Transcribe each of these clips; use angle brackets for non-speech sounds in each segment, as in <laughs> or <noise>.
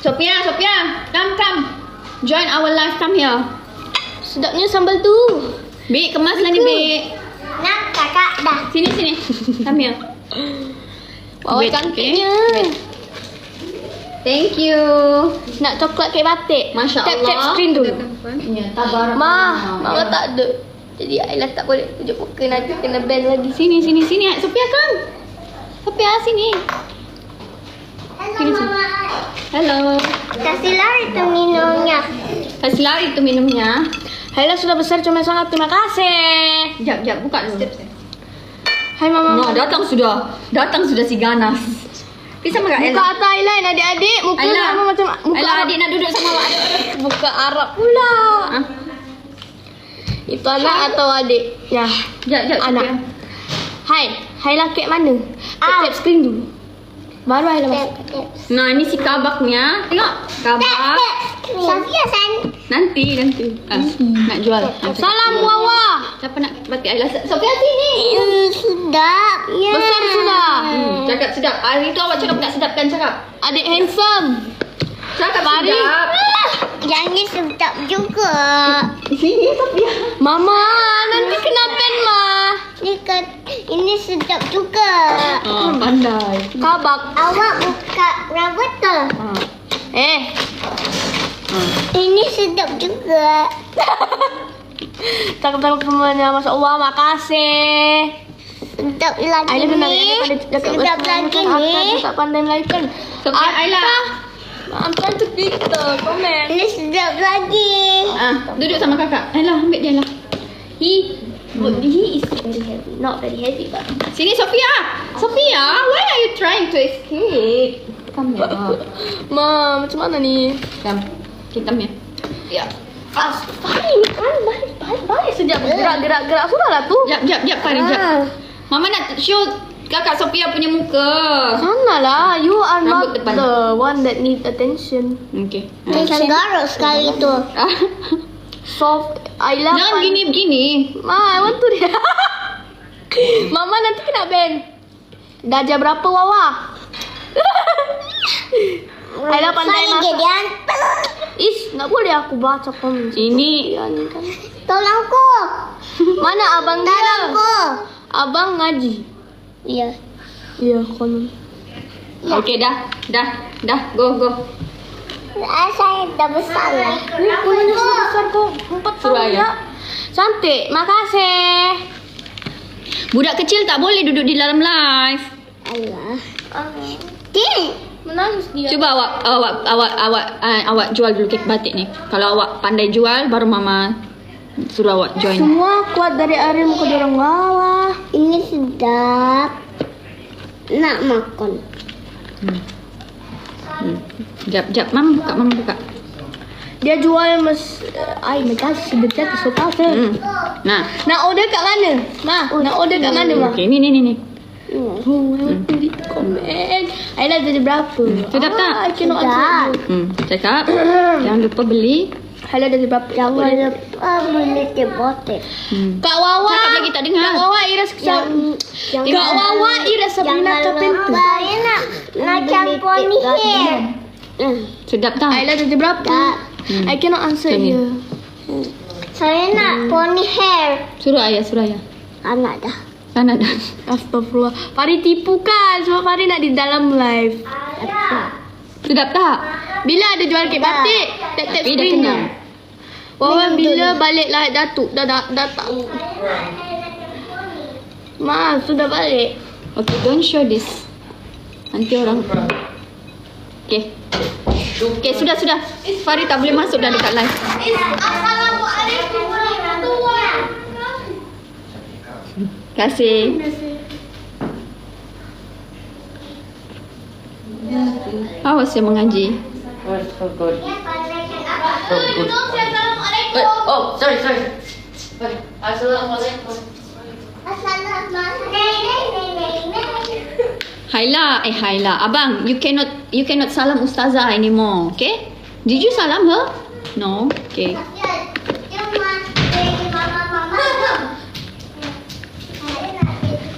Sophia, Sophia, come, come. Join our live, come here. Sedapnya sambal tu. Bik, kemaslah ni, Bik. Nak kakak dah. Sini, sini. Come here. Wait, cantiknya. okay. Thank you. Nak coklat kek batik. Masya tap, Allah. Tap screen dulu. Ya, tabarak. Ma, mama tak ada. Jadi Ayla tak boleh tunjuk muka nanti kena ban lagi. Sini, sini, sini. Sophia, come. Sophia, sini. Sini, sini. Hello. Kasihlah itu minumnya. Kasihlah itu minumnya. Ayla sudah besar cuma sangat terima kasih. Jap, jap. Buka dulu. Hai mama. Nah, datang sudah. Datang sudah si ganas. Bisa enggak Ella? atas Ayla ni adik-adik. Muka Ayla. sama macam muka Ella, adik nak duduk sama awak. Muka Arab pula. Ah, Itu anak atau adik? Ya. Jap, jap. Anak. Hai. Ayla kek mana? Tap, Ah. tap screen dulu. Baru Ayla masuk. Nah, ini si kabaknya. Tengok. Kabak. Sofia san. Nanti, nanti. Ah, nak jual. Salam Wawa. Siapa nak batik Ayla? Sophia sini. Hmm, sedap. Ya. Besar sudah. Hmm, cakap sedap. Hari tu awak cakap nak sedapkan cakap. Adik handsome. Cakap Mari. sedap. Yang ni sedap juga. Sini Sophia. Mama, nanti kena ban. Ni kan ini sedap juga. Oh, pandai. Kabak. Awak buka rambut tu. Ah. Eh, Ah. Ini sedap juga. <laughs> cakap-cakap semuanya. Masya Allah, makasih. Sedap lagi Ayla ni. dekat Sedap lagi ni. Tak pandai melayu Sophia, Ayla. I'm trying to Twitter, komen. Ini sedap lagi. Ah, duduk sama kakak. Ayla, ambil dia lah. He, he is very heavy. Not very heavy, but. Sini Sophia. Sophia, why are you trying to escape? Come here. Ma, macam mana ni? Come. Okay, come here. Ya. Fast. Fine, fine, baik, baik, baik. Sejak bergerak, gerak, gerak. Sudahlah tu. Jap, jap, jap, Farid, jap. Ah. Mama nak show kakak Sophia punya muka. Sana lah. You are Rambut not depan. the one that need attention. Okay. Macam garuk sekali tu. <laughs> Soft. I love Jangan gini begini. Ma, I want to dia. <laughs> Mama nanti kena ban. Darjah berapa Wawa? <laughs> Ayla pandai Saya masak. hantu. Ish, nak boleh aku baca komen. Ini kan. Tolongku. <laughs> Mana abang dia? Tolongku. Abang ngaji. Ya. Ya, konon. Okay dah. Dah. Dah. Go, go. Saya dah besar lah. Kulanya sebesar kau. Empat tahun ya. Cantik. Makasih. Budak kecil tak boleh duduk di dalam live. Allah. Tin. Menangis dia. Cuba awak awak awak awak uh, awak jual dulu kek batik ni. Kalau awak pandai jual baru mama suruh awak join. Semua kuat dari Ariel muka dia orang Wawa. Ini sedap. Nak makan. Hmm. Jap jap mama buka mama buka. Dia jual mas... Ay, my gosh, sebetulnya suka saya. Hmm. Nah. Nak order kat mana? Ma, nak order kat mana, Ma? Okay, ni ni ni ni. Oh, comment. Ayla jadi berapa? Sedap tak? Ah, I cannot Sedap. answer you. Hmm, cakap. Jangan lupa beli. Ayla jadi berapa? Jangan lupa beli tebotek. Hmm. Kak Wawa. Cakap lagi tak dengar. Kak Wawa Ira Yang, Kak Wawa Ira Sabrina Kapentu. Saya nak macam poni hair. Hmm. Sedap tak? Ayla jadi berapa? Hmm. I cannot answer Sini. you. Saya nak poni hair. Suruh ayah, suruh ayah. Anak dah. Sana dah. Astagfirullah. Fari tipu kan? Sebab Fari nak di dalam live. Sedap tak? Bila ada jual kek batik? Tap-tap dah screen kenyang. tu. Wawa bila balik lah Datuk? Dah, dah, dah tak. Ma, sudah balik. Okay, don't show this. Nanti orang. Okay. Okay, sudah, sudah. Fari tak boleh masuk dah dekat live. Assalamualaikum warahmatullahi Terima kasih. Awas saya mengaji. Oh, sorry, sorry. Assalamualaikum. Haila, eh Haila, abang, you cannot you cannot salam ustazah anymore, okay? Did you salam her? No, okay.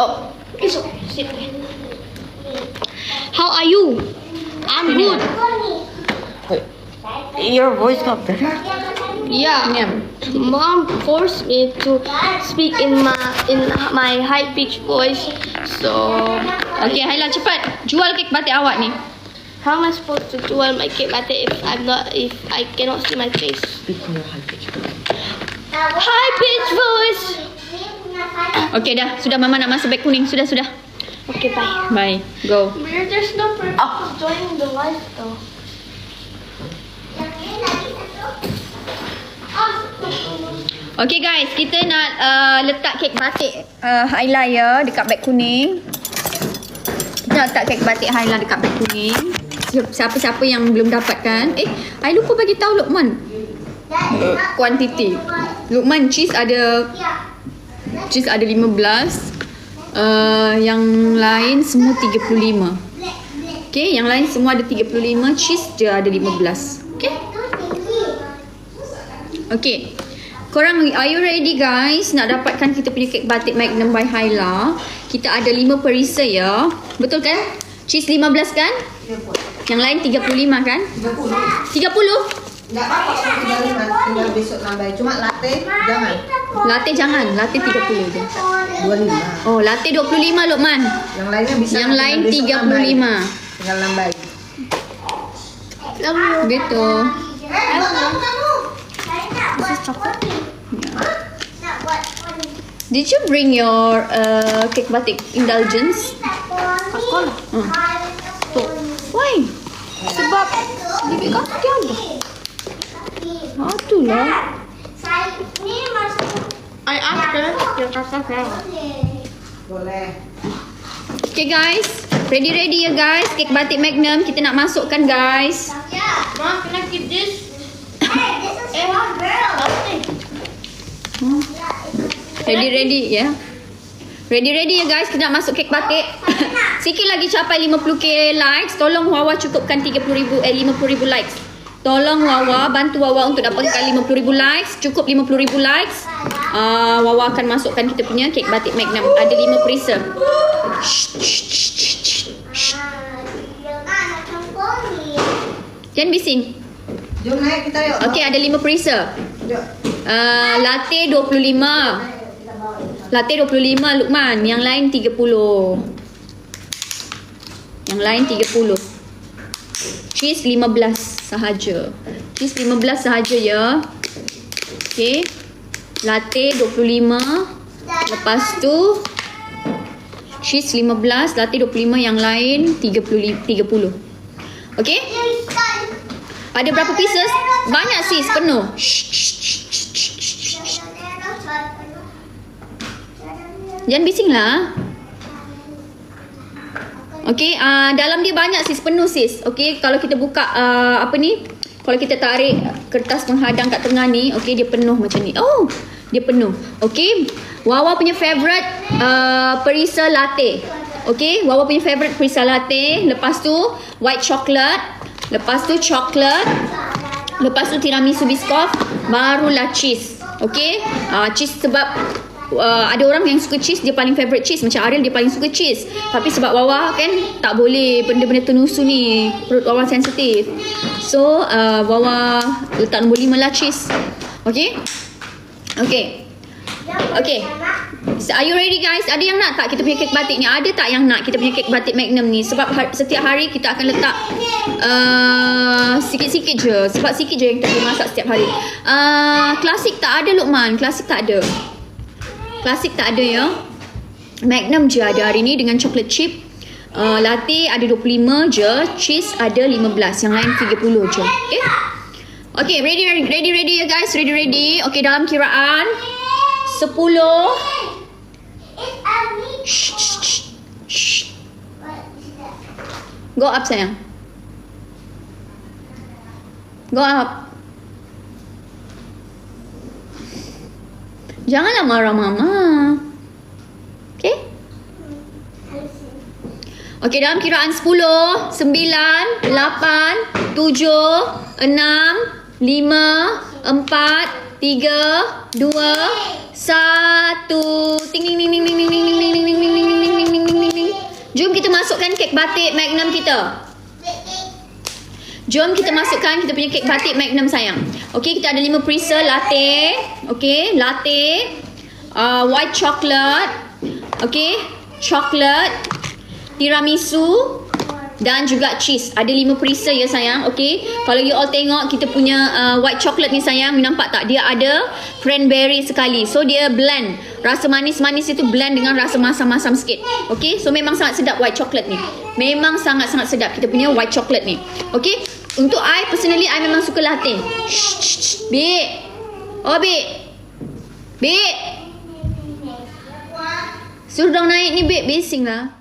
Oh, it's sit there. How are you? I'm good. Your voice got better. Yeah. Yeah. Mom forced me to speak in my in my high pitched voice. So Okay, Haila cepat. Jual kek batik awak ni. how am I supposed to do my cake batik if I'm not if I cannot see my face? Speak in your high pitch. High pitched voice. Okay dah. Sudah mama nak masuk beg kuning. Sudah, sudah. Okay, bye. Bye. Go. There's no purpose of joining the live though. Okay guys, kita nak uh, letak kek batik uh, ya dekat beg kuning. Kita nak letak kek batik Haila dekat beg kuning. Si- Siapa-siapa yang belum dapatkan. Eh, I lupa bagi tahu Lukman. Uh, kuantiti. Lukman cheese ada cheese ada 15. Uh, yang lain semua 35. Okay, yang lain semua ada 35, cheese je ada 15. Okay? Okay. Korang, are you ready guys? Nak dapatkan kita punya kek batik Magnum by Haila. Kita ada 5 perisa ya. Betul kan? Cheese 15 kan? Yang lain 35 kan? 30? Enggak apa-apa kalau tinggal lima, tinggal besok nambah. Cuma latte jangan. Latte jangan. Latte 30 je. 25. Oh, latte 25 Lokman. Yang lainnya bisa Yang lain besok 35. nambah. Tinggal nambah. Gitu. Did you bring your uh, cake batik indulgence? Sekolah. Hmm. Why? Sebab bibik kaki ada. Ah, tu lah. I asked her, dia kata saya. Boleh. Okay guys. Ready ready ya guys. Kek batik Magnum kita nak masukkan guys. Mom, can I keep this? Ready ready ya. Ready ready ya guys. Kita nak masuk kek batik. <laughs> Sikit lagi capai 50k likes. Tolong Wawa cukupkan 30,000 eh 50,000 likes. Tolong Wawa bantu Wawa untuk dapatkan 50,000 likes. Cukup 50,000 likes. Uh, Wawa akan masukkan kita punya kek batik Magnum. Ada 5 perisa. Jangan bising. Jom naik kita yuk. Okey, ada 5 perisa. Uh, latte 25. Latte 25 Lukman. Yang lain 30. Yang lain 30. Cheese 15 sahaja. Cheese 15 sahaja ya. Okey. Latte 25. Lepas tu cheese 15, latte 25 yang lain 30 30. Okey? Ada berapa pieces? Banyak sis, penuh. Shh, shh, shh, shh. Jangan bising lah. Okay, uh, dalam dia banyak sis, penuh sis. Okay, kalau kita buka uh, apa ni? Kalau kita tarik kertas penghadang kat tengah ni, okay dia penuh macam ni. Oh, dia penuh. Okay, Wawa punya favourite uh, perisa latte. Okay, Wawa punya favourite perisa latte. Lepas tu white chocolate. Lepas tu chocolate. Lepas tu tiramisu biskof. Barulah cheese. Okay, uh, cheese sebab uh, ada orang yang suka cheese dia paling favourite cheese. Macam Ariel dia paling suka cheese. Tapi sebab Wawa kan tak boleh benda-benda tenusu ni. Perut Wawa sensitif. So uh, Wawa letak nombor 5 lah cheese. Okay okay okay so, are you ready guys? Ada yang nak tak kita punya kek batik ni? Ada tak yang nak kita punya kek batik magnum ni? Sebab har- setiap hari kita akan letak uh, sikit-sikit je. Sebab sikit je yang kita boleh masak setiap hari. Uh, klasik tak ada Lukman. Klasik tak ada Klasik tak ada ya. Magnum je ada hari ni dengan chocolate chip. Uh, latte ada 25 je, cheese ada 15, yang lain 30 je. Okay? Okay, ready ready ready ya guys, ready ready. Okay, dalam kiraan 10 Shh, shh, shh. Go up sayang. Go up. Janganlah marah mama. Okay? Okay, dalam kiraan 10, 9, 8, 7, 6, 5, 4, 3, 2, 1. Ting ting ting ting ting ting ting ting ting ting ting ting ting ting ting ting ting. Jom kita masukkan kek batik Magnum kita. Jom kita masukkan kita punya kek batik Magnum sayang. Okey, kita ada lima perisa latte. Okey, latte. Uh, white chocolate. Okey, chocolate. Tiramisu dan juga cheese. Ada lima perisa ya sayang. Okey. Kalau you all tengok kita punya uh, white chocolate ni sayang, you nampak tak? Dia ada cranberry sekali. So dia blend. Rasa manis-manis itu blend dengan rasa masam-masam sikit. Okey. So memang sangat sedap white chocolate ni. Memang sangat-sangat sedap kita punya white chocolate ni. Okey. Untuk I personally I memang suka latte. Bik. Oh, Bik. Bik. Suruh dong naik ni, Bik. Bising lah.